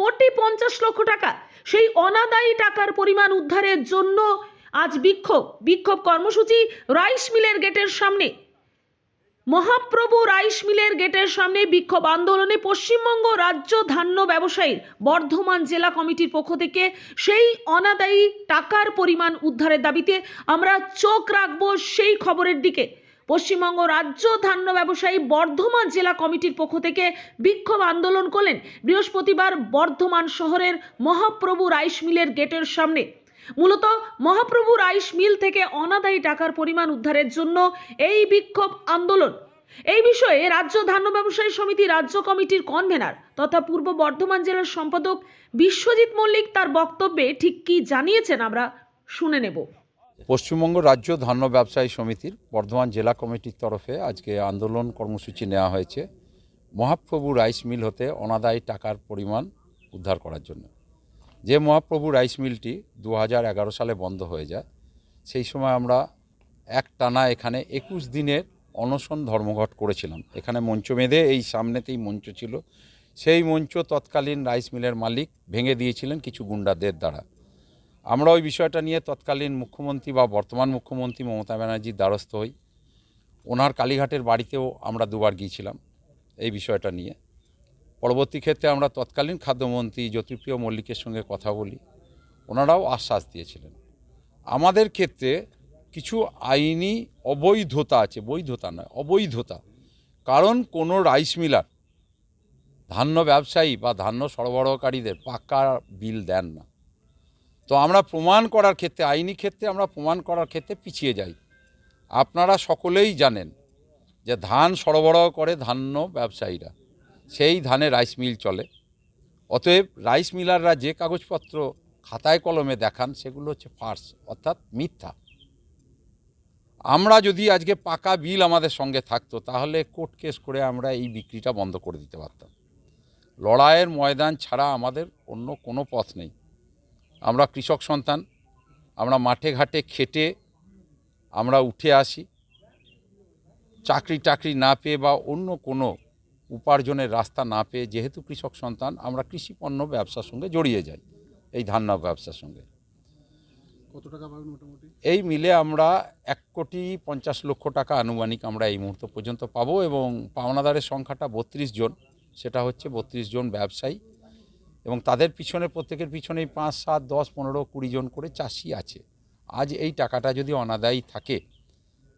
কোটি পঞ্চাশ লক্ষ টাকা। সেই অনাদায়ী টাকার পরিমাণ উদ্ধারের জন্য আজ বিক্ষোভ। বিক্ষোভ কর্মসূচি রাইস মিলের গেটের সামনে। মহাপ্রভু রাইস মিলের গেটের সামনে বিক্ষোভ আন্দোলনে পশ্চিমবঙ্গ রাজ্য ধান্য ব্যবসায়ীর বর্ধমান জেলা কমিটির পক্ষ থেকে সেই অনাদায়ী টাকার পরিমাণ উদ্ধারের দাবিতে আমরা চোখ রাখব সেই খবরের দিকে। পশ্চিমবঙ্গ রাজ্য ধান্য ব্যবসায়ী বর্ধমান জেলা কমিটির পক্ষ থেকে বিক্ষোভ আন্দোলন করলেন বৃহস্পতিবার বর্ধমান শহরের মহাপ্রভু রাইস মিলের গেটের সামনে। মূলত মহাপ্রভু রাইস মিল থেকে অনাদায়ী টাকার পরিমাণ উদ্ধারের জন্য এই বিক্ষোভ আন্দোলন। এই বিষয়ে রাজ্য ধান্য ব্যবসায়ী সমিতি রাজ্য কমিটির কনভেনার তথা পূর্ব বর্ধমান জেলার সম্পাদক বিশ্বজিৎ মল্লিক তার বক্তব্যে ঠিক কি জানিয়েছেন আমরা শুনে নেব। পশ্চিমবঙ্গ রাজ্য ধান্য ব্যবসায়ী সমিতির বর্ধমান জেলা কমিটির তরফে আজকে আন্দোলন কর্মসূচি নেওয়া হয়েছে। মহাপ্রভু রাইস মিল হতে অনাদায়ী টাকার পরিমাণ উদ্ধার করার জন্য। যে মহাপ্রভু রাইস মিলটি দু সালে বন্ধ হয়ে যায়, সেই সময় আমরা এক টানা এখানে একুশ দিনের অনশন ধর্মঘট করেছিলাম। এখানে মঞ্চ বেঁধে এই সামনেতেই মঞ্চ ছিল। সেই মঞ্চ তৎকালীন রাইস মিলের মালিক ভেঙে দিয়েছিলেন কিছু গুন্ডাদের দ্বারা। আমরা ওই বিষয়টা নিয়ে তৎকালীন মুখ্যমন্ত্রী বা বর্তমান মুখ্যমন্ত্রী মমতা ব্যানার্জির দ্বারস্থ হই। ওনার কালীঘাটের বাড়িতেও আমরা দুবার গিয়েছিলাম এই বিষয়টা নিয়ে। পরবর্তী ক্ষেত্রে আমরা তৎকালীন খাদ্যমন্ত্রী জ্যোতিপ্রিয় মল্লিকের সঙ্গে কথা বলি। ওনারাও আশ্বাস দিয়েছিলেন। আমাদের ক্ষেত্রে কিছু আইনি অবৈধতা আছে, বৈধতা নয়, অবৈধতা। কারণ কোনো রাইস মিলার, ধান্য ব্যবসায়ী বা ধান্য সরবরাহকারীদের পাক্কা বিল দেন না। তো আমরা প্রমাণ করার ক্ষেত্রে, আইনি ক্ষেত্রে আমরা প্রমাণ করার ক্ষেত্রে পিছিয়ে যাই। আপনারা সকলেই জানেন যে ধান সরবরাহ করে ধান্য ব্যবসায়ীরা। সেই ধানে রাইস মিল চলে। অতএব রাইস মিলাররা যে কাগজপত্র খাতায় কলমে দেখান, সেগুলো হচ্ছে ফার্স, অর্থাৎ মিথ্যা। আমরা যদি আজকে পাকা বিল আমাদের সঙ্গে থাকতো, তাহলে কোর্ট কেস করে আমরা এই বিক্রিটা বন্ধ করে দিতে পারতাম। লড়াইয়ের ময়দান ছাড়া আমাদের অন্য কোনো পথ নেই। আমরা কৃষক সন্তান আমরা মাঠে ঘাটে খেটে আমরা উঠে আসি। চাকরি টাকরি না পেয়ে বা অন্য কোনো উপার্জনের রাস্তা না পেয়ে যেহেতু কৃষক সন্তান আমরা কৃষি পণ্য ব্যবসার সঙ্গে জড়িয়ে যাই এই ধান্য ব্যবসার সঙ্গে। কত টাকা পাবেন মোটামুটি? এই মিলে আমরা এক কোটি পঞ্চাশ লক্ষ টাকা আনুমানিক আমরা এই মুহূর্ত পর্যন্ত পাবো এবং পাওনাদারের সংখ্যাটা বত্রিশ জন সেটা হচ্ছে বত্রিশ জন ব্যবসায়ী। এবং তাদের পিছনে, প্রত্যেকের পিছনেই পাঁচ, সাত, দশ, পনেরো, কুড়ি জন করে চাষি আছে। আজ এই টাকাটা যদি অনাদায়ী থাকে,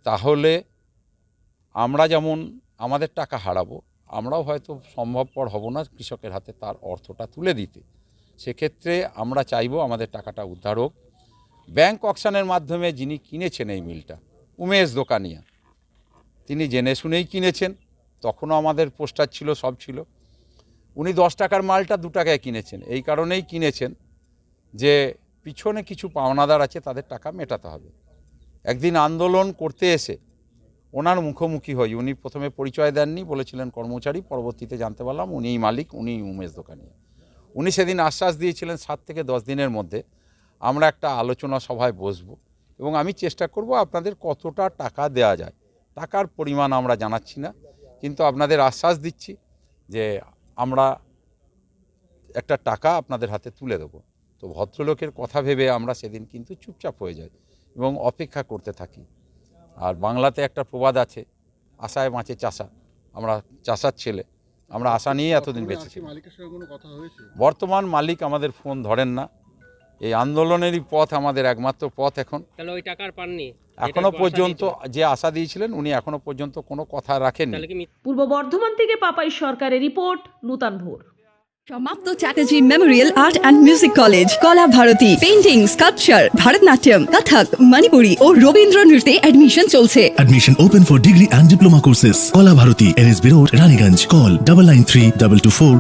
তাহলে আমরা যেমন আমাদের টাকা হারাবো, আমরাও হয়তো সম্ভবপর হব না কৃষকের হাতে তার অর্থটা তুলে দিতে। সেক্ষেত্রে আমরা চাইব আমাদের টাকাটা উদ্ধার হোক। ব্যাংক অকশনের মাধ্যমে যিনি কিনেছেন এই মিলটা, উমেশ দোকানিয়া, তিনি জেনে শুনেই কিনেছেন, তখনও আমাদের পোস্টার ছিল, সব ছিল। উনি দশ টাকার মালটা দু টাকায় কিনেছেন। এই কারণেই কিনেছেন যে পিছনে কিছু পাওনাদার আছে, তাদের টাকা মেটাতে হবে। একদিন আন্দোলন করতে এসে ওনার মুখোমুখি হই। উনি প্রথমে পরিচয় দেননি, বলেছিলেন, কর্মচারী, পরবর্তীতে জানতে পারলাম উনিই মালিক উনি উমেশ দোকানিয়া উনি সেদিন আশ্বাস দিয়েছিলেন, সাত থেকে দশ দিনের মধ্যে আমরা একটা আলোচনা সভায় বসবো এবং আমি চেষ্টা করব আপনাদের কতটা টাকা দেয়া যায়। টাকার পরিমাণ আমরা জানাচ্ছি না, কিন্তু আপনাদের আশ্বাস দিচ্ছি যে আমরা একটা টাকা আপনাদের হাতে তুলে দেবো। তো ভদ্রলোকের কথা ভেবে আমরা সেদিন কিন্তু চুপচাপ হয়ে যাই এবং অপেক্ষা করতে থাকি। আর বাংলাতে একটা প্রবাদ আছে আশায় বাঁচে চাষা। আমরা চাষার ছেলে। আমরা আশা নিয়ে এতদিন বেঁচেছি। আজকে মালিকের সঙ্গে কোনো কথা হয়েছে? বর্তমান মালিক আমাদের ফোন ধরেন না। এই আন্দোলনেরই পথ আমাদের একমাত্র পথ এখন তাহলে ওই টাকার পাননি এখনও পর্যন্ত যে আশা দিয়েছিলেন উনি এখনও পর্যন্ত কোনো কথা রাখেননি তাহলে পূর্ব বর্ধমান থেকে পাপাই সরকারের রিপোর্ট নূতন ভোর সমাপ্ত Chatterjee memorial art and music college Kala Bharati painting sculpture Bharatanatyam Kathak Manipuri ও রবীন্দ্র নৃত্যে অ্যাডমিশন চলছে Admission open for degree and diploma courses. Kola Bharati, NSB Road, Raniganj. Call double nine three double two four.